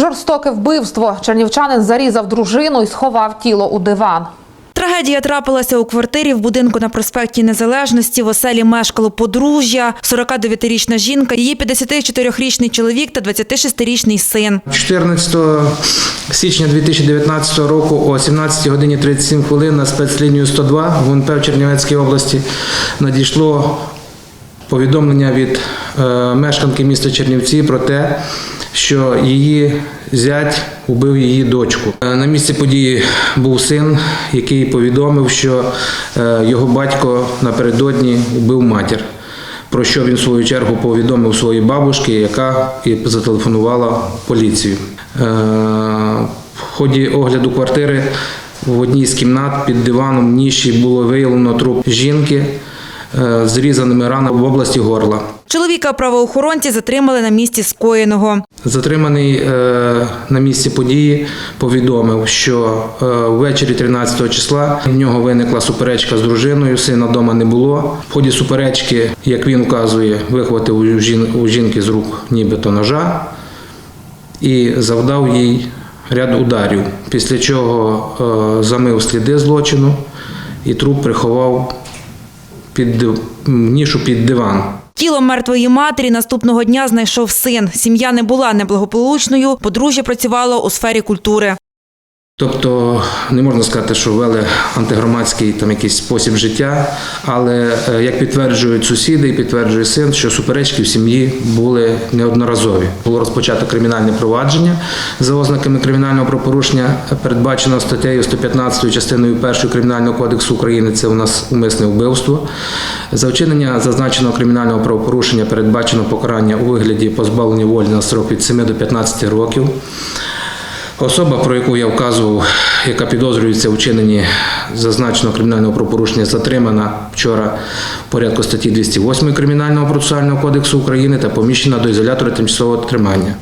Жорстоке вбивство. Чернівчанин зарізав дружину і сховав тіло у диван. Трагедія трапилася у квартирі в будинку на проспекті Незалежності. В оселі мешкало подружжя, 49-річна жінка, її 54-річний чоловік та 26-річний син. 14 січня 2019 року о 17 годині 37 хвилин на спецлінію 102 в УНП в Чернівецькій області надійшло повідомлення від е, мешканки міста Чернівці про те, що її зять убив її дочку. Е, На місці події був син, який повідомив, що е, його батько напередодні убив матір. Про що він в свою чергу повідомив своїй бабушці, яка і зателефонувала поліцію. Е, В ході огляду квартири в одній з кімнат під диваном ніші було виявлено труп жінки зрізаними ранами в області горла. Чоловіка правоохоронці затримали на місці скоєного. Затриманий е, на місці події повідомив, що е, ввечері 13 числа в нього виникла суперечка з дружиною, сина вдома не було. В ході суперечки, як він вказує, вихватив у жін- у жінки з рук нібито ножа і завдав їй ряд ударів, після чого е, замив сліди злочину і труп приховав під нішу під диван. Тіло мертвої матері наступного дня знайшов син. Сім'я не була неблагополучною, подружжя працювало у сфері культури. Тобто не можна сказати, що ввели антигромадський там якийсь спосіб життя, але е, як підтверджують сусіди і підтверджує син, що суперечки в сім'ї були неодноразові. Було розпочато кримінальне провадження за ознаками кримінального правопорушення, передбачено статтею 115 частиною 1 Кримінального кодексу України. Це у нас умисне вбивство. За вчинення зазначеного кримінального правопорушення передбачено покарання у вигляді позбавлення волі на строк від 7 до 15 років. Особа, про яку я вказував, яка підозрюється у вчиненні зазначеного кримінального правопорушення, затримана вчора в порядку статті 208 Кримінального процесуального кодексу України та поміщена до ізолятора тимчасового тримання.